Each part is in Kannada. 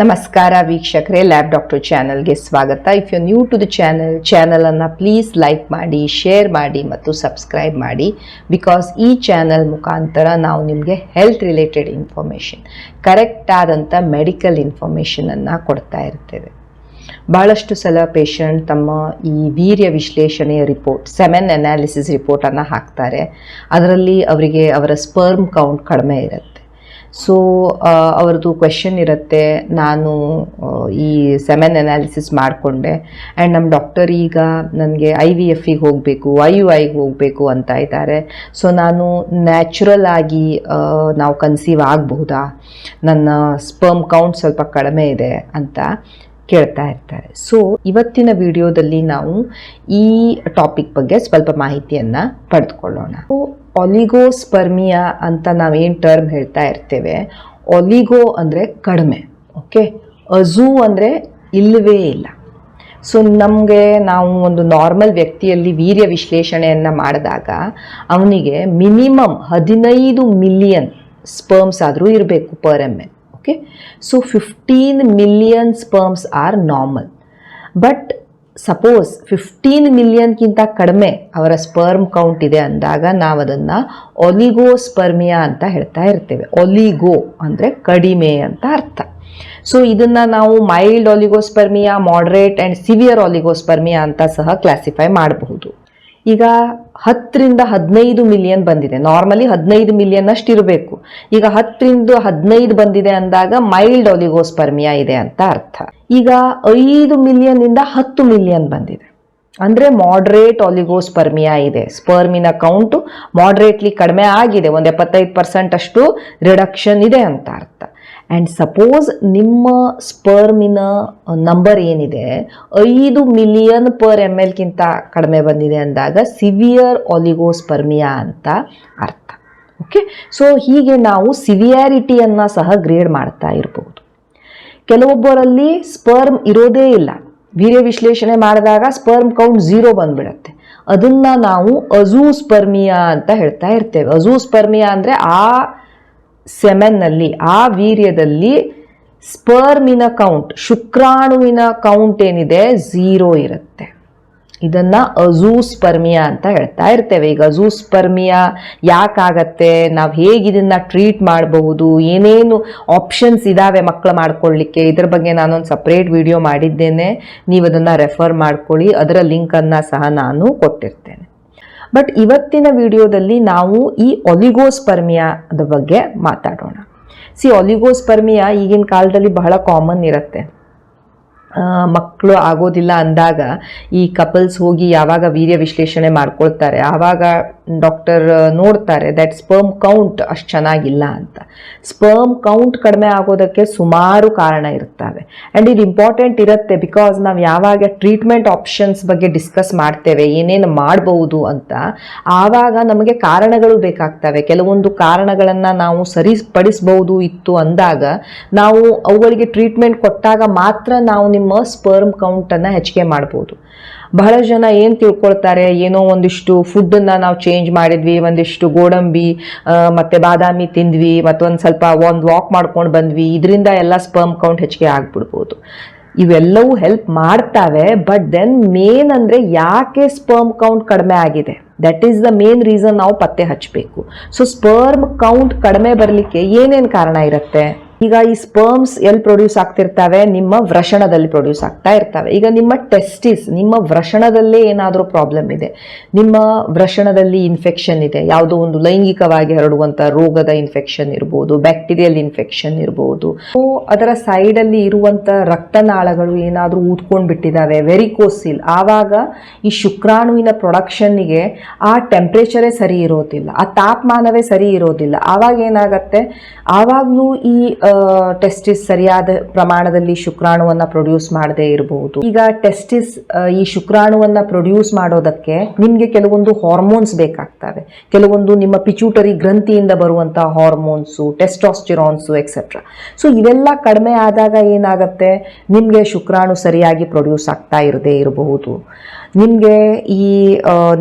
ನಮಸ್ಕಾರ ವೀಕ್ಷಕರೇ ಲ್ಯಾಬ್ ಡಾಕ್ಟರ್ ಚಾನಲ್ಗೆ ಸ್ವಾಗತ. If you new to the channel ಚಾನಲನ್ನು ಪ್ಲೀಸ್ ಲೈಕ್ ಮಾಡಿ ಶೇರ್ ಮಾಡಿ ಮತ್ತು ಸಬ್ಸ್ಕ್ರೈಬ್ ಮಾಡಿ. ಬಿಕಾಸ್ ಈ ಚಾನಲ್ ಮುಖಾಂತರ ನಾವು ನಿಮಗೆ ಹೆಲ್ತ್ ರಿಲೇಟೆಡ್ ಇನ್ಫಾರ್ಮೇಷನ್ ಕರೆಕ್ಟ್ ಆದಂಥ ಮೆಡಿಕಲ್ ಇನ್ಫಾರ್ಮೇಷನನ್ನು ಕೊಡ್ತಾ ಇರ್ತೇವೆ. ಭಾಳಷ್ಟು ಸಲ ಪೇಷಂಟ್ ತಮ್ಮ ಈ ವೀರ್ಯ ವಿಶ್ಲೇಷಣೆಯ ರಿಪೋರ್ಟ್ ಸೆವೆನ್ ಅನಾಲಿಸಿಸ್ ರಿಪೋರ್ಟನ್ನು ಹಾಕ್ತಾರೆ. ಅದರಲ್ಲಿ ಅವರಿಗೆ ಅವರ ಸ್ಪರ್ಮ್ ಕೌಂಟ್ ಕಡಿಮೆ ಇರುತ್ತೆ. ಸೊ ಅವ್ರದ್ದು ಕ್ವೆಶನ್ ಇರುತ್ತೆ. ನಾನು ಈ ಸೆಮೆನ್ ಅನಾಲಿಸಿಸ್ ಮಾಡಿಕೊಂಡೆ. ಆ್ಯಂಡ್ ನಮ್ಮ ಡಾಕ್ಟರ್ ಈಗ ನನಗೆ ಐ ವಿ ಎಫಿಗೆ ಹೋಗಬೇಕು ಐ ಯು ಐಗೆ ಹೋಗಬೇಕು ಅಂತ ಇದ್ದಾರೆ. ಸೊ ನಾನು ನ್ಯಾಚುರಲ್ ಆಗಿ ನಾವು ಕನ್ಸೀವ್ ಆಗಬಹುದಾ? ನನ್ನ ಸ್ಪರ್ಮ್ ಕೌಂಟ್ ಸ್ವಲ್ಪ ಕಡಿಮೆ ಇದೆ ಅಂತ. ಕೇಳ್ತಾ ಇರ್ತಾರೆ. ಸೊ ಇವತ್ತಿನ ವಿಡಿಯೋದಲ್ಲಿ ನಾವು ಈ ಟಾಪಿಕ್ ಬಗ್ಗೆ ಸ್ವಲ್ಪ ಮಾಹಿತಿಯನ್ನು ಪಡೆದುಕೊಳ್ಳೋಣ. ಒಲಿಗೋಸ್ಪರ್ಮಿಯಾ ಅಂತ ನಾವೇನು ಟರ್ಮ್ ಹೇಳ್ತಾ ಇರ್ತೇವೆ? ಒಲಿಗೋ ಅಂದರೆ ಕಡಿಮೆ ಓಕೆ ಅಝೂ ಅಂದರೆ ಇಲ್ಲವೇ ಇಲ್ಲ. ಸೊ ನಮಗೆ ನಾವು ಒಂದು ನಾರ್ಮಲ್ ವ್ಯಕ್ತಿಯಲ್ಲಿ ವೀರ್ಯ ವಿಶ್ಲೇಷಣೆಯನ್ನು ಮಾಡಿದಾಗ ಅವನಿಗೆ ಮಿನಿಮಮ್ ಹದಿನೈದು ಮಿಲಿಯನ್ ಸ್ಪರ್ಮ್ಸ್ ಆದರೂ ಇರಬೇಕು per M L okay so fifteen million sperms are normal but suppose fifteen ಮಿಲಿಯನ್ಗಿಂತ ಕಡಿಮೆ ಅವರ ಸ್ಪರ್ಮ್ ಕೌಂಟ್ ಇದೆ ಅಂದಾಗ ನಾವು ಅದನ್ನು ಒಲಿಗೋಸ್ಪರ್ಮಿಯಾ ಅಂತ ಹೇಳ್ತಾ ಇರ್ತೇವೆ. ಒಲಿಗೋ ಅಂದರೆ ಕಡಿಮೆ ಅಂತ ಅರ್ಥ. ಸೊ ಇದನ್ನು ನಾವು mild oligospermia moderate and severe oligospermia ಅಂತ ಸಹ ಕ್ಲಾಸಿಫೈ ಮಾಡಬಹುದು. ಈಗ ಹತ್ತರಿಂದ ಹದಿನೈದು ಮಿಲಿಯನ್ ಬಂದಿದೆ. ನಾರ್ಮಲಿ ಹದಿನೈದು ಮಿಲಿಯನ್ ಅಷ್ಟು ಇರಬೇಕು. ಈಗ ಹತ್ತರಿಂದ ಹದಿನೈದು ಬಂದಿದೆ ಅಂದಾಗ ಮೈಲ್ಡ್ ಒಲಿಗೋಸ್ಪರ್ಮಿಯಾ ಇದೆ ಅಂತ ಅರ್ಥ. ಈಗ ಐದು ಮಿಲಿಯನ್ ಇಂದ ಹತ್ತು ಮಿಲಿಯನ್ ಬಂದಿದೆ. ಅಂದರೆ ಮಾಡ್ರೇಟ್ ಒಲಿಗೋಸ್ಪರ್ಮಿಯಾ ಇದೆ. ಸ್ಪರ್ಮಿನ ಕೌಂಟು ಮಾಡ್ರೇಟ್ಲಿ ಕಡಿಮೆ ಆಗಿದೆ. ಒಂದು ಎಪ್ಪತ್ತೈದು ಪರ್ಸೆಂಟ್ ಅಷ್ಟು ರಿಡಕ್ಷನ್ ಇದೆ ಅಂತ ಅರ್ಥ. ಆ್ಯಂಡ್ ಸಪೋಸ್ ನಿಮ್ಮ ಸ್ಪರ್ಮಿನ ನಂಬರ್ ಏನಿದೆ, ಐದು ಮಿಲಿಯನ್ ಪರ್ ಎಂ ಎಲ್ಗಿಂತ ಕಡಿಮೆ ಬಂದಿದೆ ಅಂದಾಗ ಸಿವಿಯರ್ ಒಲಿಗೋಸ್ಪರ್ಮಿಯಾ ಅಂತ ಅರ್ಥ. ಓಕೆ ಸೊ ಹೀಗೆ ನಾವು ಸಿವಿಯಾರಿಟಿಯನ್ನು ಸಹ ಗ್ರೇಡ್ ಮಾಡ್ತಾ ಇರಬಹುದು ಕೆಲವೊಬ್ಬರಲ್ಲಿ ಸ್ಪರ್ಮ್ ಇರೋದೇ ಇಲ್ಲ. ವೀರ್ಯ ವಿಶ್ಲೇಷಣೆ ಮಾಡಿದಾಗ ಸ್ಪರ್ಮ್ ಕೌಂಟ್ ಝೀರೋ ಬಂದ್ಬಿಡತ್ತೆ. ಅದನ್ನು ನಾವು ಅಜೂಸ್ಪರ್ಮಿಯಾ ಅಂತ ಹೇಳ್ತಾ ಇರ್ತೇವೆ. ಅಜೂಸ್ಪರ್ಮಿಯಾ ಅಂದರೆ ಆ ಸೆಮೆನ್ನಲ್ಲಿ, ಆ ವೀರ್ಯದಲ್ಲಿ ಸ್ಪರ್ಮಿನ ಕೌಂಟ್ ಶುಕ್ರಾಣುವಿನ ಕೌಂಟ್ ಏನಿದೆ? ಝೀರೋ ಇರುತ್ತೆ. ಇದನ್ನ ಅಜೂಸ್ಪರ್ಮಿಯಾ ಅಂತ ಹೇಳ್ತಾ ಇರ್ತೇವೆ. ಈಗ ಅಜೂಸ್ಪರ್ಮಿಯಾ ಯಾಕಾಗತ್ತೆ? ನಾವು ಹೇಗೆ ಇದನ್ನ ಟ್ರೀಟ್ ಮಾಡಬಹುದು? ಏನೇನು ಆಪ್ಷನ್ಸ್ ಇದಾವೆ ಮಕ್ಕಳು ಮಾಡ್ಕೊಳ್ಳಿಕ್ಕೆ ಇದ್ರ ಬಗ್ಗೆ ನಾನೊಂದು ಸಪ್ರೇಟ್ ವಿಡಿಯೋ ಮಾಡಿದ್ದೇನೆ. ನೀವು ಅದನ್ನು ರೆಫರ್ ಮಾಡ್ಕೊಳ್ಳಿ. ಅದರ ಲಿಂಕನ್ನು ಸಹ ನಾನು ಕೊಟ್ಟಿರ್ತೇನೆ. ಬಟ್ ಇವತ್ತಿನ ವಿಡಿಯೋದಲ್ಲಿ ನಾವು ಈ ಒಲಿಗೋಸ್ಪರ್ಮಿಯಾದ ಬಗ್ಗೆ ಮಾತಾಡೋಣ. ಸಿ ಒಲಿಗೋಸ್ಪರ್ಮಿಯಾ ಈಗಿನ ಕಾಲದಲ್ಲಿ ಬಹಳ ಕಾಮನ್ ಇರುತ್ತೆ. ಮಕ್ಕಳು ಆಗೋದಿಲ್ಲ ಅಂದಾಗ ಈ ಕಪಲ್ಸ್ ಹೋಗಿ ಯಾವಾಗ ವೀರ್ಯ ವಿಶ್ಲೇಷಣೆ ಮಾಡ್ಕೊಳ್ತಾರೆ, ಆವಾಗ ಡಾಕ್ಟರ್ ನೋಡ್ತಾರೆ ದ್ಯಾಟ್ ಸ್ಪರ್ಮ್ ಕೌಂಟ್ ಅಷ್ಟು ಚೆನ್ನಾಗಿಲ್ಲ ಅಂತ. ಸ್ಪರ್ಮ್ ಕೌಂಟ್ ಕಡಿಮೆ ಆಗೋದಕ್ಕೆ ಸುಮಾರು ಕಾರಣ ಇರ್ತವೆ. ಆ್ಯಂಡ್ ಇದು ಇಂಪಾರ್ಟೆಂಟ್ ಇರುತ್ತೆ ಬಿಕಾಸ್ ನಾವು ಯಾವಾಗ ಟ್ರೀಟ್ಮೆಂಟ್ ಆಪ್ಷನ್ಸ್ ಬಗ್ಗೆ ಡಿಸ್ಕಸ್ ಮಾಡ್ತೇವೆ, ಏನೇನು ಮಾಡಬಹುದು ಅಂತ, ಆವಾಗ ನಮಗೆ ಕಾರಣಗಳು ಬೇಕಾಗ್ತವೆ. ಕೆಲವೊಂದು ಕಾರಣಗಳನ್ನು ನಾವು ಸರಿಪಡಿಸಬಹುದು ಇತ್ತು ಅಂದಾಗ, ನಾವು ಅವುಗಳಿಗೆ ಟ್ರೀಟ್ಮೆಂಟ್ ಕೊಟ್ಟಾಗ ಮಾತ್ರ ನಾವು ನಿಮ್ಮ ಸ್ಪರ್ಮ್ ಕೌಂಟನ್ನು ಹೆಚ್ಚಿಗೆ ಮಾಡ್ಬೋದು. ಬಹಳ ಜನ ಏನು ತಿಳ್ಕೊಳ್ತಾರೆ? ಏನೋ ಒಂದಿಷ್ಟು ಫುಡ್ಡನ್ನು ನಾವು ಚೇಂಜ್ ಮಾಡಿದ್ವಿ, ಒಂದಿಷ್ಟು ಗೋಡಂಬಿ ಮತ್ತು ಬಾದಾಮಿ ತಿಂದ್ವಿ, ಮತ್ತೊಂದು ಸ್ವಲ್ಪ ಒಂದು ವಾಕ್ ಮಾಡ್ಕೊಂಡು ಬಂದ್ವಿ. ಇದರಿಂದ ಎಲ್ಲ ಸ್ಪರ್ಮ್ ಕೌಂಟ್ ಹೆಚ್ಚಿಗೆ ಆಗ್ಬಿಡ್ಬೋದು. ಇವೆಲ್ಲವೂ ಹೆಲ್ಪ್ ಮಾಡ್ತಾವೆ ಬಟ್ ದೆನ್ ಮೇನ್ ಅಂದರೆ ಯಾಕೆ ಸ್ಪರ್ಮ್ ಕೌಂಟ್ ಕಡಿಮೆ ಆಗಿದೆ? That is the main reason ನಾವು ಪತ್ತೆ ಹಚ್ಚಬೇಕು ಸೊ ಸ್ಪರ್ಮ್ ಕೌಂಟ್ ಕಡಿಮೆ ಬರಲಿಕ್ಕೆ ಏನೇನು ಕಾರಣ ಇರುತ್ತೆ? ಈಗ ಈ ಸ್ಪರ್ಮ್ಸ್ ಎಲ್ಲಿ ಪ್ರೊಡ್ಯೂಸ್ ಆಗ್ತಿರ್ತವೆ? ನಿಮ್ಮ ವ್ರಷಣದಲ್ಲಿ ಪ್ರೊಡ್ಯೂಸ್ ಆಗ್ತಾ ಇರ್ತವೆ. ಈಗ ನಿಮ್ಮ ಟೆಸ್ಟಿಸ್ ನಿಮ್ಮ ವ್ರಷಣದಲ್ಲೇ ಏನಾದರೂ ಪ್ರಾಬ್ಲಮ್ ಇದೆ. ನಿಮ್ಮ ವ್ರಷಣದಲ್ಲಿ ಇನ್ಫೆಕ್ಷನ್ ಇದೆ. ಯಾವುದೋ ಒಂದು ಲೈಂಗಿಕವಾಗಿ ಹರಡುವಂಥ ರೋಗದ ಇನ್ಫೆಕ್ಷನ್ ಇರ್ಬೋದು ಬ್ಯಾಕ್ಟೀರಿಯಲ್ ಇನ್ಫೆಕ್ಷನ್ ಇರ್ಬೋದು. ಅದರ ಸೈಡಲ್ಲಿ ಇರುವಂಥ ರಕ್ತನಾಳಗಳು ಏನಾದರೂ ಊದ್ಕೊಂಡು ಬಿಟ್ಟಿದ್ದಾವೆ ವೆರಿಕೋಸಿಲ್ ಆವಾಗ ಈ ಶುಕ್ರಾಣುವಿನ ಪ್ರೊಡಕ್ಷನ್ನಿಗೆ ಆ ಟೆಂಪ್ರೇಚರೇ ಸರಿ ಇರೋದಿಲ್ಲ, ಆ ತಾಪಮಾನವೇ ಸರಿ ಇರೋದಿಲ್ಲ. ಆವಾಗ ಏನಾಗತ್ತೆ? ಆವಾಗಲೂ ಈ ಟೆಸ್ಟಿಸ್ ಸರಿಯಾದ ಪ್ರಮಾಣದಲ್ಲಿ ಶುಕ್ರಾಣುವನ್ನ ಪ್ರೊಡ್ಯೂಸ್ ಮಾಡದೇ ಇರಬಹುದು. ಈಗ ಟೆಸ್ಟಿಸ್ ಈ ಶುಕ್ರಾಣುವನ್ನ ಪ್ರೊಡ್ಯೂಸ್ ಮಾಡೋದಕ್ಕೆ ನಿಮಗೆ ಕೆಲವೊಂದು ಹಾರ್ಮೋನ್ಸ್ ಬೇಕಾಗ್ತವೆ. ಕೆಲವೊಂದು ನಿಮ್ಮ ಪಿಚೂಟರಿ ಗ್ರಂಥಿಯಿಂದ ಬರುವಂತಹ ಹಾರ್ಮೋನ್ಸು ಟೆಸ್ಟಾಸ್ಟಿರಾನ್ಸು ಎಕ್ಸೆಟ್ರಾ ಸೊ ಇವೆಲ್ಲ ಕಡಿಮೆ ಆದಾಗ ಏನಾಗುತ್ತೆ? ನಿಮಗೆ ಶುಕ್ರಾಣು ಸರಿಯಾಗಿ ಪ್ರೊಡ್ಯೂಸ್ ಆಗ್ತಾ ಇರದೇ ಇರಬಹುದು. ನಿಮಗೆ ಈ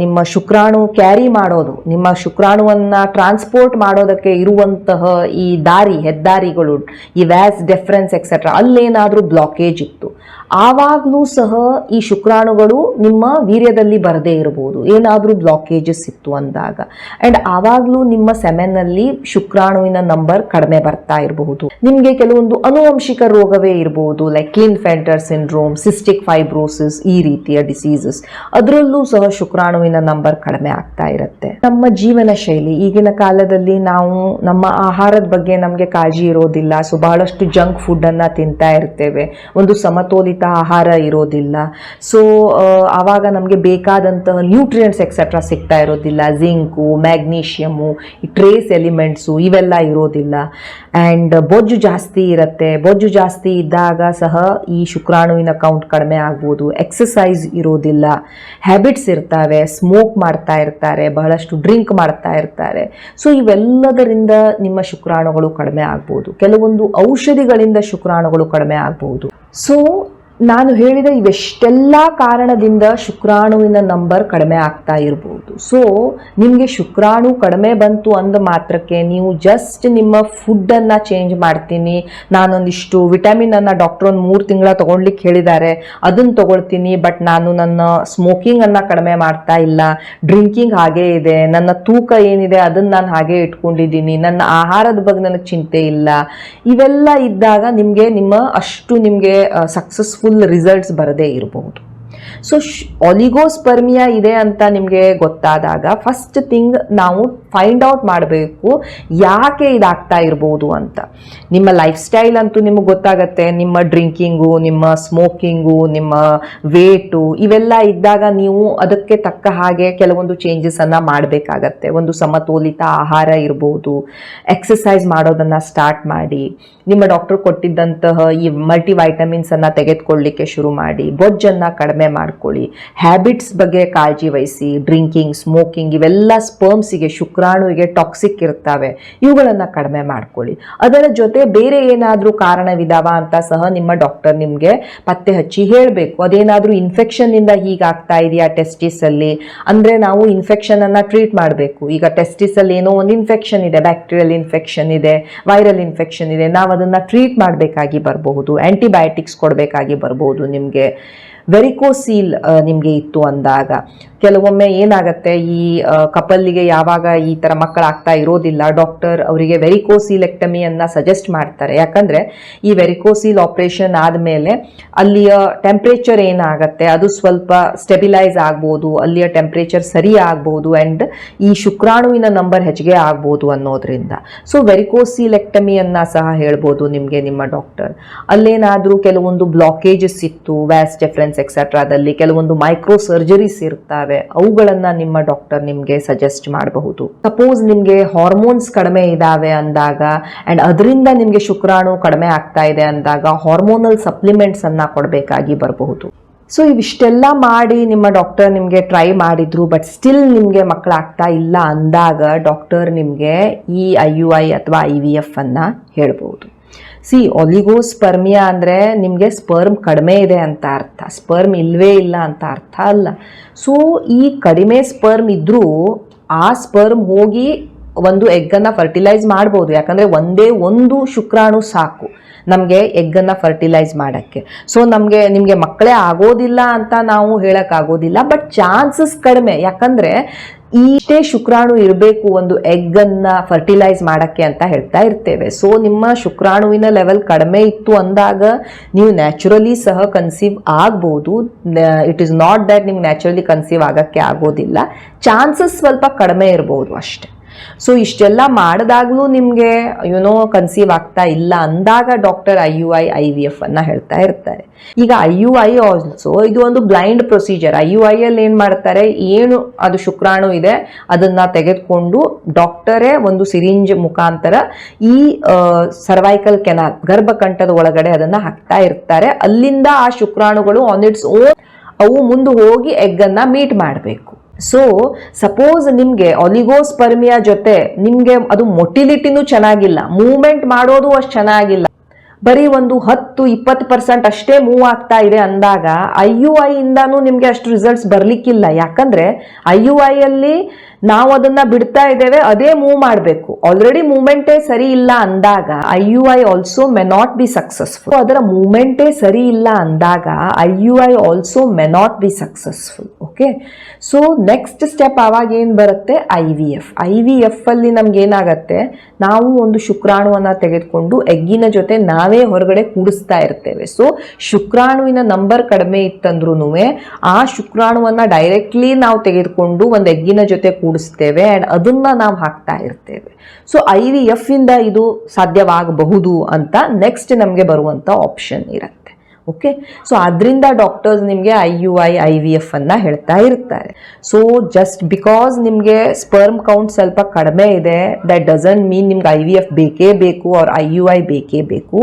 ನಿಮ್ಮ ಶುಕ್ರಾಣು ಕ್ಯಾರಿ ಮಾಡೋದು, ನಿಮ್ಮ ಶುಕ್ರಾಣುವನ್ನು ಟ್ರಾನ್ಸ್ಪೋರ್ಟ್ ಮಾಡೋದಕ್ಕೆ ಇರುವಂತಹ ಈ ದಾರಿ, ಹೆದ್ದಾರಿಗಳು, ಈ ವ್ಯಾಸ್ ಡೆಫರೆನ್ಸ್ ಎಕ್ಸೆಟ್ರಾ ಅಲ್ಲೇನಾದರೂ ಬ್ಲಾಕೇಜ್ ಇತ್ತು. ಆವಾಗಲೂ ಸಹ ಈ ಶುಕ್ರಾಣುಗಳು ನಿಮ್ಮ ವೀರ್ಯದಲ್ಲಿ ಬರದೇ ಇರಬಹುದು. ಏನಾದರೂ ಬ್ಲಾಕೇಜಸ್ ಇತ್ತು ಅಂದಾಗ. ಆ್ಯಂಡ್ ಆವಾಗಲೂ ನಿಮ್ಮ ಸೆಮೆನ್ನಲ್ಲಿ ಶುಕ್ರಾಣುವಿನ ನಂಬರ್ ಕಡಿಮೆ ಬರ್ತಾ ಇರಬಹುದು. ನಿಮಗೆ ಕೆಲವೊಂದು ಅನುವಂಶಿಕ ರೋಗವೇ ಇರಬಹುದು like Klinefelter syndrome cystic fibrosis ಈ ರೀತಿಯ ಡಿಸೀಸಸ್ ಅದರಲ್ಲೂ ಸಹ ಶುಕ್ರಾಣುವಿನ ನಂಬರ್ ಕಡಿಮೆ ಆಗ್ತಾ ಇರುತ್ತೆ. ನಮ್ಮ ಜೀವನ ಶೈಲಿ, ಈಗಿನ ಕಾಲದಲ್ಲಿ ನಾವು ನಮ್ಮ ಆಹಾರದ ಬಗ್ಗೆ ನಮಗೆ ಕಾಳಜಿ ಇರೋದಿಲ್ಲ. ಸೊ ಬಹಳಷ್ಟು ಜಂಕ್ ಫುಡ್ ಅನ್ನ ತಿಂತಾ ಇರ್ತೇವೆ. ಒಂದು ಸಮತೋಲಿತ ಆಹಾರ ಇರೋದಿಲ್ಲ. ಸೊ ಆವಾಗ ನಮಗೆ ಬೇಕಾದಂತಹ ನ್ಯೂಟ್ರಿಯೆಂಟ್ಸ್ ಎಕ್ಸೆಟ್ರಾ ಸಿಗ್ತಾ ಇರೋದಿಲ್ಲ. ಜಿಂಕು ಮ್ಯಾಗ್ನೀಷಿಯಮು ಟ್ರೇಸ್ ಎಲಿಮೆಂಟ್ಸು ಇವೆಲ್ಲ ಇರೋದಿಲ್ಲ. ಆ್ಯಂಡ್ ಬೊಜ್ಜು ಜಾಸ್ತಿ ಇರುತ್ತೆ. ಬೊಜ್ಜು ಜಾಸ್ತಿ ಇದ್ದಾಗ ಸಹ ಈ ಶುಕ್ರಾಣುವಿನ ಕೌಂಟ್ ಕಡಿಮೆ ಆಗ್ಬೋದು. ಎಕ್ಸಸೈಸ್ ಇರೋದಿಲ್ಲ. ಹ್ಯಾಬಿಟ್ಸ್ ಇರ್ತವೆ. ಸ್ಮೋಕ್ ಮಾಡ್ತಾ ಇರ್ತಾರೆ. ಬಹಳಷ್ಟು ಡ್ರಿಂಕ್ ಮಾಡ್ತಾ ಇರ್ತಾರೆ. ಸೊ ಇವೆಲ್ಲದರಿಂದ ನಿಮ್ಮ ಶುಕ್ರಾಣುಗಳು ಕಡಿಮೆ ಆಗ್ಬೋದು. ಕೆಲವೊಂದು ಔಷಧಿಗಳಿಂದ ಶುಕ್ರಾಣುಗಳು ಕಡಿಮೆ ಆಗ್ಬೋದು. ಸೊ ನಾನು ಹೇಳಿದ ಇವೆಷ್ಟೆಲ್ಲ ಕಾರಣದಿಂದ ಶುಕ್ರಾಣುವಿನ ನಂಬರ್ ಕಡಿಮೆ ಆಗ್ತಾ ಇರ್ಬೋದು. ಸೊ ನಿಮಗೆ ಶುಕ್ರಾಣು ಕಡಿಮೆ ಬಂತು ಅಂದ ಮಾತ್ರಕ್ಕೆ ನೀವು ಜಸ್ಟ್ ನಿಮ್ಮ ಫುಡ್ಡನ್ನು ಚೇಂಜ್ ಮಾಡ್ತೀನಿ. ನಾನೊಂದಿಷ್ಟು ವಿಟಮಿನನ್ನು ಡಾಕ್ಟರ್ ಒಂದು ಮೂರು ತಿಂಗಳ ತೊಗೊಳ್ಲಿಕ್ಕೆ ಹೇಳಿದ್ದಾರೆ ಅದನ್ನು ತೊಗೊಳ್ತೀನಿ ಬಟ್ ನಾನು ನನ್ನ ಸ್ಮೋಕಿಂಗನ್ನು ಕಡಿಮೆ ಮಾಡ್ತಾ ಇಲ್ಲ. ಡ್ರಿಂಕಿಂಗ್ ಹಾಗೇ ಇದೆ. ನನ್ನ ತೂಕ ಏನಿದೆ ಅದನ್ನು ನಾನು ಹಾಗೆ ಇಟ್ಕೊಂಡಿದ್ದೀನಿ. ನನ್ನ ಆಹಾರದ ಬಗ್ಗೆ ನನಗೆ ಚಿಂತೆ ಇಲ್ಲ. ಇವೆಲ್ಲ ಇದ್ದಾಗ ನಿಮಗೆ ನಿಮ್ಮ ಅಷ್ಟು ನಿಮಗೆ ಸಕ್ಸಸ್ಫುಲ್ ರಿಸಲ್ಟ್ಸ್ ಬರದೇ ಇರಬಹುದು ಸೊ ಒಲಿಗೋಸ್ಪರ್ಮಿಯಾ ಇದೆ ಅಂತ ನಿಮಗೆ ಗೊತ್ತಾದಾಗ ಫಸ್ಟ್ ಥಿಂಗ್ ನಾವು ಫೈಂಡ್ ಔಟ್ ಮಾಡಬೇಕು, ಯಾಕೆ ಇದಾಗ್ತಾ ಇರ್ಬೋದು ಅಂತ. ನಿಮ್ಮ ಲೈಫ್ ಸ್ಟೈಲ್ ಅಂತೂ ನಿಮಗೆ ಗೊತ್ತಾಗತ್ತೆ, ನಿಮ್ಮ ಡ್ರಿಂಕಿಂಗು ನಿಮ್ಮ ಸ್ಮೋಕಿಂಗು ನಿಮ್ಮ ವೇಟು ಇವೆಲ್ಲ ಇದ್ದಾಗ ನೀವು ಅದಕ್ಕೆ ತಕ್ಕ ಹಾಗೆ ಕೆಲವೊಂದು ಚೇಂಜಸನ್ನು ಮಾಡಬೇಕಾಗತ್ತೆ. ಒಂದು ಸಮತೋಲಿತ ಆಹಾರ ಇರ್ಬೋದು ಎಕ್ಸಸೈಸ್ ಮಾಡೋದನ್ನು ಸ್ಟಾರ್ಟ್ ಮಾಡಿ, ನಿಮ್ಮ ಡಾಕ್ಟರ್ ಕೊಟ್ಟಿದ್ದಂತಹ ಈ ಮಲ್ಟಿವೈಟಮಿನ್ಸನ್ನು ತೆಗೆದುಕೊಳ್ಳಿಕ್ಕೆ ಶುರು ಮಾಡಿ, ಬೊಜ್ಜನ್ನು ಕಡಿಮೆ ಮಾಡ್ಕೊಳ್ಳಿ ಹ್ಯಾಬಿಟ್ಸ್ ಬಗ್ಗೆ ಕಾಳಜಿ ವಹಿಸಿ ಡ್ರಿಂಕಿಂಗ್ ಸ್ಮೋಕಿಂಗ್ ಇವೆಲ್ಲ ಸ್ಪರ್ಮ್ಸಿಗೆ ಶುಕ್ರಾಣುವಿಗೆ ಟಾಕ್ಸಿಕ್ ಇರ್ತವೆ ಇವುಗಳನ್ನು ಕಡಿಮೆ ಮಾಡ್ಕೊಳ್ಳಿ. ಅದರ ಜೊತೆ ಬೇರೆ ಏನಾದರೂ ಕಾರಣವಿದಾವ ಅಂತ ಸಹ ನಿಮ್ಮ ಡಾಕ್ಟರ್ ನಿಮಗೆ ಪತ್ತೆ ಹಚ್ಚಿ ಹೇಳಬೇಕು. ಅದೇನಾದರೂ ಇನ್ಫೆಕ್ಷನ್ನಿಂದ ಹೀಗಾಗ್ತಾ ಇದೆಯಾ ಟೆಸ್ಟಿಸಲ್ಲಿ ಅಂದರೆ ನಾವು ಇನ್ಫೆಕ್ಷನನ್ನು ಟ್ರೀಟ್ ಮಾಡಬೇಕು. ಈಗ ಟೆಸ್ಟಿಸಲ್ಲಿ ಏನೋ ಒಂದು ಇನ್ಫೆಕ್ಷನ್ ಇದೆ ಬ್ಯಾಕ್ಟೀರಿಯಲ್ ಇನ್ಫೆಕ್ಷನ್ ಇದೆ ವೈರಲ್ ಇನ್ಫೆಕ್ಷನ್ ಇದೆ. ನಾವು ಅದನ್ನು ಟ್ರೀಟ್ ಮಾಡಬೇಕಾಗಿ ಬರಬಹುದು. ಆ್ಯಂಟಿಬಯೋಟಿಕ್ಸ್ ಕೊಡಬೇಕಾಗಿ ಬರಬಹುದು ನಿಮಗೆ. ವೆರಿಕೋಸೀಲ್ ನಿಮಗೆ ಇತ್ತು ಅಂದಾಗ. ಕೆಲವೊಮ್ಮೆ ಏನಾಗುತ್ತೆ, ಈ ಕಪಲ್ಗೆ ಯಾವಾಗ ಈ ಥರ ಮಕ್ಕಳಾಗ್ತಾ ಇರೋದಿಲ್ಲ, ಡಾಕ್ಟರ್ ಅವರಿಗೆ ವೆರಿಕೋಸೀಲೆಕ್ಟಮಿಯನ್ನು ಸಜೆಸ್ಟ್ ಮಾಡ್ತಾರೆ. ಯಾಕಂದರೆ, ಈ ವೆರಿಕೋಸಿಲ್ ಆಪ್ರೇಷನ್ ಆದಮೇಲೆ ಅಲ್ಲಿಯ ಟೆಂಪ್ರೇಚರ್ ಏನಾಗುತ್ತೆ, ಅದು ಸ್ವಲ್ಪ ಸ್ಟೆಬಿಲೈಸ್ ಆಗ್ಬೋದು, ಅಲ್ಲಿಯ ಟೆಂಪ್ರೇಚರ್ ಸರಿ ಆಗ್ಬೋದು ಆ್ಯಂಡ್ ಈ ಶುಕ್ರಾಣುವಿನ ನಂಬರ್ ಹೆಚ್ಚಿಗೆ ಆಗ್ಬೋದು ಅನ್ನೋದ್ರಿಂದ. ಸೊ, ವೆರಿಕೋಸಿಲೆಕ್ಟಮಿಯನ್ನು ಸಹ ಹೇಳ್ಬೋದು ನಿಮಗೆ ನಿಮ್ಮ ಡಾಕ್ಟರ್. ಅಲ್ಲೇನಾದರೂ ಕೆಲವೊಂದು ಬ್ಲಾಕೇಜಸ್ ಇತ್ತು, ವ್ಯಾಸ್ ಡೆಫರೆನ್ಸ್ ಎಕ್ಸೆಟ್ರಾದಲ್ಲಿ ಕೆಲವೊಂದು ಮೈಕ್ರೋ ಸರ್ಜರೀಸ್ ಇರ್ತವೆ ಅವುಗಳನ್ನು ನಿಮ್ಮ ಡಾಕ್ಟರ್ ನಿಮಗೆ ಸಜೆಸ್ಟ್ ಮಾಡಬಹುದು. ಸಪೋಸ್ ನಿಮಗೆ ಹಾರ್ಮೋನ್ಸ್ ಕಡಿಮೆ ಇದಾವೆ ಅಂದಾಗ ಅಂಡ್ ಅದರಿಂದ ನಿಮಗೆ ಶುಕ್ರಾಣು ಕಡಿಮೆ ಆಗ್ತಾ ಇದೆ ಅಂದಾಗ ಹಾರ್ಮೋನಲ್ ಸಪ್ಲಿಮೆಂಟ್ಸ್ ಅನ್ನ ಕೊಡಬೇಕಾಗಿ ಬರಬಹುದು. ಸೊ ಇವಿಷ್ಟೆಲ್ಲ ಮಾಡಿ ನಿಮ್ಮ ಡಾಕ್ಟರ್ ನಿಮಗೆ ಟ್ರೈ ಮಾಡಿದ್ರು ಬಟ್ ಸ್ಟಿಲ್ ನಿಮಗೆ ಮಕ್ಕಳಾಗ್ತಾ ಇಲ್ಲ ಅಂದಾಗ ಡಾಕ್ಟರ್ ನಿಮಗೆ ಈ ಐ ಯು ಐ ಅಥವಾ ಐ ವಿ ಎಫ್ ಅನ್ನು ಹೇಳ್ಬೋದು ಸಿ ಒಲಿಗೋಸ್ಪರ್ಮಿಯಾ ಅಂದರೆ ನಿಮಗೆ ಸ್ಪರ್ಮ್ ಕಡಿಮೆ ಇದೆ ಅಂತ ಅರ್ಥ. ಸ್ಪರ್ಮ್ ಇಲ್ಲವೇ ಇಲ್ಲ ಅಂತ ಅರ್ಥ ಅಲ್ಲ. ಸೊ ಈ ಕಡಿಮೆ ಸ್ಪರ್ಮ್ ಇದ್ದರೂ ಆ ಸ್ಪರ್ಮ್ ಹೋಗಿ ಒಂದು ಎಗ್ಗನ್ನು ಫರ್ಟಿಲೈಸ್ ಮಾಡ್ಬೋದು. ಯಾಕಂದರೆ ಒಂದೇ ಒಂದು ಶುಕ್ರಾಣು ಸಾಕು ನಮಗೆ ಎಗ್ಗನ್ನು ಫರ್ಟಿಲೈಸ್ ಮಾಡೋಕ್ಕೆ. ಸೊ ನಮಗೆ, ನಿಮಗೆ ಮಕ್ಕಳೇ ಆಗೋದಿಲ್ಲ ಅಂತ ನಾವು ಹೇಳೋಕ್ಕಾಗೋದಿಲ್ಲ ಬಟ್ ಚಾನ್ಸಸ್ ಕಡಿಮೆ. ಯಾಕಂದರೆ ಇಷ್ಟೇ ಶುಕ್ರಾಣು ಇರಬೇಕು ಒಂದು ಎಗ್ ಅನ್ನ ಫರ್ಟಿಲೈಸ್ ಮಾಡಕ್ಕೆ ಅಂತ ಹೇಳ್ತಾ ಇರ್ತೇವೆ. ಸೊ ನಿಮ್ಮ ಶುಕ್ರಾಣುವಿನ ಲೆವೆಲ್ ಕಡಿಮೆ ಇತ್ತು ಅಂದಾಗ ನೀವು ನ್ಯಾಚುರಲಿ ಸಹ ಕನ್ಸೀವ್ ಆಗ್ಬೋದು. ಇಟ್ ಇಸ್ ನಾಟ್ ದ್ಯಾಟ್ ನಿಮ್ಗೆ ನ್ಯಾಚುರಲಿ ಕನ್ಸೀವ್ ಆಗಕ್ಕೆ ಆಗೋದಿಲ್ಲ. ಚಾನ್ಸಸ್ ಸ್ವಲ್ಪ ಕಡಿಮೆ ಇರಬಹುದು ಅಷ್ಟೆ. ಸೊ ಇಷ್ಟೆಲ್ಲ ಮಾಡಿದಾಗಲೂ ನಿಮಗೆ ಯುನೋ ಕನ್ಸೀವ್ ಆಗ್ತಾ ಇಲ್ಲ ಅಂದಾಗ doctor I U I I V F ಅನ್ನ ಹೇಳ್ತಾ ಇರ್ತಾರೆ. ಈಗ ಐ ಯು ಐ ಆಲ್ಸೋ ಇದು ಒಂದು blind procedure I U I ಅಲ್ಲಿ ಏನು ಮಾಡ್ತಾರೆ? ಏನು ಅದು ಶುಕ್ರಾಣು ಇದೆ, ಅದನ್ನ ತೆಗೆದುಕೊಂಡು ಡಾಕ್ಟರೇ ಒಂದು ಸಿರಿಂಜ್ ಮುಖಾಂತರ ಈ ಸರ್ವೈಕಲ್ ಕೆನಾಲ್ ಗರ್ಭಕಂಠದ ಒಳಗಡೆ ಅದನ್ನ ಹಾಕ್ತಾ ಇರ್ತಾರೆ. ಅಲ್ಲಿಂದ ಆ ಶುಕ್ರಾಣುಗಳು ಆನ್ ಇಟ್ಸ್ ಓನ್ ಅವು ಮುಂದೆ ಹೋಗಿ ಎಗ್ಗನ್ನು ಮೀಟ್ ಮಾಡಬೇಕು. ಸೊ ಸಪೋಸ್ ನಿಮಗೆ ಒಲಿಗೋಸ್ಪರ್ಮಿಯಾ ಜೊತೆ ನಿಮಗೆ ಅದು ಮೊಟಿಲಿಟಿನೂ ಚೆನ್ನಾಗಿಲ್ಲ. ಮೂವ್ಮೆಂಟ್ ಮಾಡೋದು ಅಷ್ಟು ಚೆನ್ನಾಗಿಲ್ಲ. ಬರೀ ಒಂದು ಹತ್ತು, ಇಪ್ಪತ್ತು ಪರ್ಸೆಂಟ್ ಅಷ್ಟೇ ಮೂವ್ ಆಗ್ತಾ ಇದೆ ಅಂದಾಗ ಐ ಯು ಐ ಇಂದಾನು ನಿಮಗೆ ಅಷ್ಟು ರಿಸಲ್ಟ್ಸ್ ಬರ್ಲಿಕ್ಕಿಲ್ಲ. ಯಾಕಂದ್ರೆ ಐ ಯು ಐಯಲ್ಲಿ ನಾವು ಅದನ್ನ ಬಿಡ್ತಾ ಇದ್ದೇವೆ, ಅದೇ ಮೂವ್ ಮಾಡಬೇಕು. ಆಲ್ರೆಡಿ ಮೂವ್ಮೆಂಟೇ ಸರಿ ಇಲ್ಲ ಅಂದಾಗ I U I also may not be successful ಅದರ ಮೂವ್ಮೆಂಟೇ ಸರಿ ಇಲ್ಲ ಅಂದಾಗ I U I also may not be successful okay? So next step ಆವಾಗ ಏನು ಬರುತ್ತೆ? I V F I V F ಅಲ್ಲಿ ನಾವು ಒಂದು ಶುಕ್ರಾಣುವನ್ನು ತೆಗೆದುಕೊಂಡು ಎಗ್ಗಿನ ಜೊತೆ ನಾವೇ ಹೊರಗಡೆ ಕೂಡಿಸ್ತಾ ಇರ್ತೇವೆ. ಸೊ ಶುಕ್ರಾಣುವಿನ ನಂಬರ್ ಕಡಿಮೆ ಇತ್ತಂದ್ರೂ ಆ ಶುಕ್ರಾಣುವನ್ನು ಡೈರೆಕ್ಟ್ಲಿ ನಾವು ತೆಗೆದುಕೊಂಡು ಒಂದು ಎಗ್ಗಿನ ಜೊತೆ ಕೂಡಿಸ್ತೇವೆ ಆ್ಯಂಡ್ ಅದನ್ನು ನಾವು ಹಾಕ್ತಾ ಇರ್ತೇವೆ. ಸೊ ಐ ವಿ ಎಫ್ ಇಂದ ಇದು ಸಾಧ್ಯವಾಗಬಹುದು ಅಂತ ನೆಕ್ಸ್ಟ್ ನಮಗೆ ಬರುವಂಥ ಆಪ್ಷನ್ ಇರುತ್ತೆ. ಓಕೆ ಸೊ ಅದರಿಂದ ಡಾಕ್ಟರ್ಸ್ ನಿಮಗೆ I U I I V F ಅನ್ನ ಹೇಳ್ತಾ ಇರ್ತಾರೆ. ಸೊ ಜಸ್ಟ್ ಬಿಕಾಸ್ ನಿಮಗೆ ಸ್ಪರ್ಮ್ ಕೌಂಟ್ ಸ್ವಲ್ಪ ಕಡಿಮೆ ಇದೆ ದಟ್ ಡಸಂಟ್ ಮೀನ್ ನಿಮ್ಗೆ ಐ ವಿ ಎಫ್ ಬೇಕೇ ಬೇಕು ಅವ್ರ ಐ ಯು ಐ ಬೇಕೇ ಬೇಕು.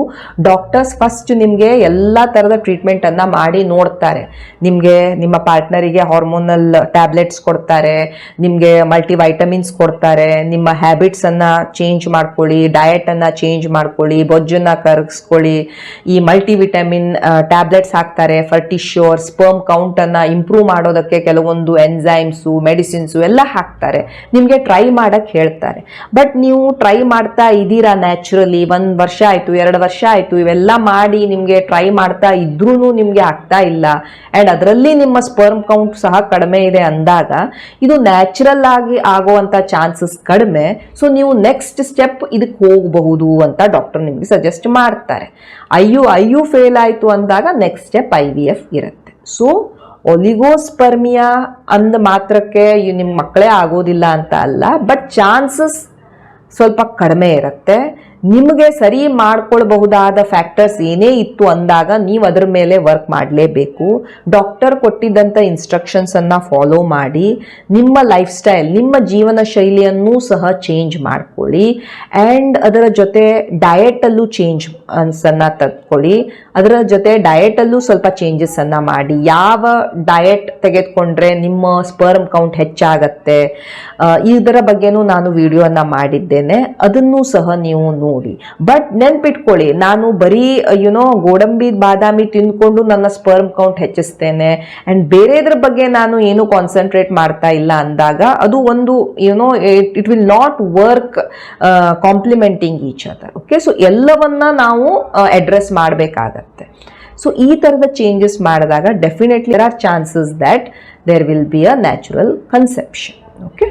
ಡಾಕ್ಟರ್ಸ್ ಫಸ್ಟ್ ನಿಮಗೆ ಎಲ್ಲ ಥರದ ಟ್ರೀಟ್ಮೆಂಟನ್ನು ಮಾಡಿ ನೋಡ್ತಾರೆ. ನಿಮಗೆ ನಿಮ್ಮ ಪಾರ್ಟ್ನರಿಗೆ ಹಾರ್ಮೋನಲ್ ಟ್ಯಾಬ್ಲೆಟ್ಸ್ ಕೊಡ್ತಾರೆ, ನಿಮಗೆ ಮಲ್ಟಿವೈಟಮಿನ್ಸ್ ಕೊಡ್ತಾರೆ, ನಿಮ್ಮ ಹ್ಯಾಬಿಟ್ಸನ್ನು ಚೇಂಜ್ ಮಾಡ್ಕೊಳ್ಳಿ ಡಯಟನ್ನು ಚೇಂಜ್ ಮಾಡ್ಕೊಳ್ಳಿ, ಬೊಜ್ಜನ್ನು ಕರಗಿಸ್ಕೊಳ್ಳಿ ಈ ಮಲ್ಟಿ ವಿಟಮಿನ್ ಟ್ಯಾಬ್ಲೆಟ್ಸ್ ಹಾಕ್ತಾರೆ ಫರ್ ಸ್ಪರ್ಮ್ ಕೌಂಟನ್ನು ಇಂಪ್ರೂವ್ ಮಾಡೋದಕ್ಕೆ ಕೆಲವೊಂದು ಎನ್ಸೈಮ್ಸು ಮೆಡಿಸಿನ್ಸು ಎಲ್ಲ ಹಾಕ್ತಾರೆ. ನಿಮಗೆ ಟ್ರೈ ಮಾಡೋಕ್ಕೆ ಹೇಳ್ತಾರೆ. ಬಟ್ ನೀವು ಟ್ರೈ ಮಾಡ್ತಾ ಇದ್ದೀರಾ ನ್ಯಾಚುರಲಿ ಒಂದು ವರ್ಷ ಆಯಿತು, ಎರಡು ವರ್ಷ ಆಯಿತು, ಇವೆಲ್ಲ ಮಾಡಿ ನಿಮಗೆ ಟ್ರೈ ಮಾಡ್ತಾ ಇದ್ರೂ ನಿಮಗೆ ಆಗ್ತಾ ಇಲ್ಲ. ಆ್ಯಂಡ್ ಅದರಲ್ಲಿ ನಿಮ್ಮ ಸ್ಪರ್ಮ್ ಕೌಂಟ್ ಸಹ ಕಡಿಮೆ ಇದೆ ಅಂದಾಗ, ಇದು ನ್ಯಾಚುರಲ್ ಆಗಿ ಆಗುವಂಥ ಚಾನ್ಸಸ್ ಕಡಿಮೆ. ಸೊ ನೀವು ನೆಕ್ಸ್ಟ್ ಸ್ಟೆಪ್ ಇದಕ್ಕೆ ಹೋಗಬಹುದು ಅಂತ ಡಾಕ್ಟರ್ ನಿಮಗೆ ಸಜೆಸ್ಟ್ ಮಾಡ್ತಾರೆ. ಅಯ್ಯೋ ಅಯ್ಯೋ ಫೇಲ್ ಆಯಿತು ಅಂದಾಗ next step I V F ಇರುತ್ತೆ. ಸೊ ಒಲಿಗೋಸ್ಪರ್ಮಿಯಾ ಅಂದ ಮಾತ್ರಕ್ಕೆ ನಿಮ್ಮ ಮಕ್ಕಳೇ ಆಗೋದಿಲ್ಲ ಅಂತ ಅಲ್ಲ ಬಟ್ ಚಾನ್ಸಸ್ ಸ್ವಲ್ಪ ಕಡಿಮೆ ಇರುತ್ತೆ. ನಿಮಗೆ ಸರಿ ಮಾಡ್ಕೊಳ್ಬಹುದಾದ ಫ್ಯಾಕ್ಟರ್ಸ್ ಏನೇ ಇತ್ತು ಅಂದಾಗ ನೀವು ಅದರ ಮೇಲೆ ವರ್ಕ್ ಮಾಡಲೇಬೇಕು. ಡಾಕ್ಟರ್ ಕೊಟ್ಟಿದ್ದಂಥ ಇನ್ಸ್ಟ್ರಕ್ಷನ್ಸನ್ನು ಫಾಲೋ ಮಾಡಿ, ನಿಮ್ಮ ಲೈಫ್ ಸ್ಟೈಲ್ ನಿಮ್ಮ ಜೀವನ ಶೈಲಿಯನ್ನು ಸಹ ಚೇಂಜ್ ಮಾಡ್ಕೊಳ್ಳಿ. ಆ್ಯಂಡ್ ಅದರ ಜೊತೆ ಡಯೆಟಲ್ಲೂ ಚೇಂಜ್ ಅನ್ಸನ್ನು ತಕ್ಕೊಳ್ಳಿ. ಅದರ ಜೊತೆ ಡಯೆಟಲ್ಲೂ ಸ್ವಲ್ಪ ಚೇಂಜಸನ್ನು ಮಾಡಿ. ಯಾವ ಡಯೆಟ್ ತೆಗೆದುಕೊಂಡ್ರೆ ನಿಮ್ಮ ಸ್ಪರ್ಮ್ ಕೌಂಟ್ ಹೆಚ್ಚಾಗತ್ತೆ? ಇದರ ಬಗ್ಗೆನೂ ನಾನು ವಿಡಿಯೋನ ಮಾಡಿದ್ದೇನೆ. ಅದನ್ನು ಸಹ ನೀವು ನೋಡಿ. ಬಟ್ ನೆನ್ಪಿಟ್ಕೊಳ್ಳಿ, ನಾನು ಬರೀ ಯುನೋ ಗೋಡಂಬಿ ಬಾದಾಮಿ ತಿಂದ್ಕೊಂಡು ನನ್ನ ಸ್ಪರ್ಮ್ ಕೌಂಟ್ ಹೆಚ್ಚಿಸ್ತೇನೆ. ಆ್ಯಂಡ್ ಬೇರೆದ್ರ ಬಗ್ಗೆ ನಾನು ಏನು ಕಾನ್ಸಂಟ್ರೇಟ್ ಮಾಡ್ತಾ ಇಲ್ಲ ಅಂದಾಗ, ಅದು ಒಂದು you know it will not work complementing each other okay so ಎಲ್ಲವನ್ನ ನಾವು ಅಡ್ರೆಸ್ ಮಾಡಬೇಕಾಗತ್ತೆ. ಸೊ ಈ ಥರದ ಚೇಂಜಸ್ ಮಾಡಿದಾಗ definitely are chances that there will be a natural conception okay?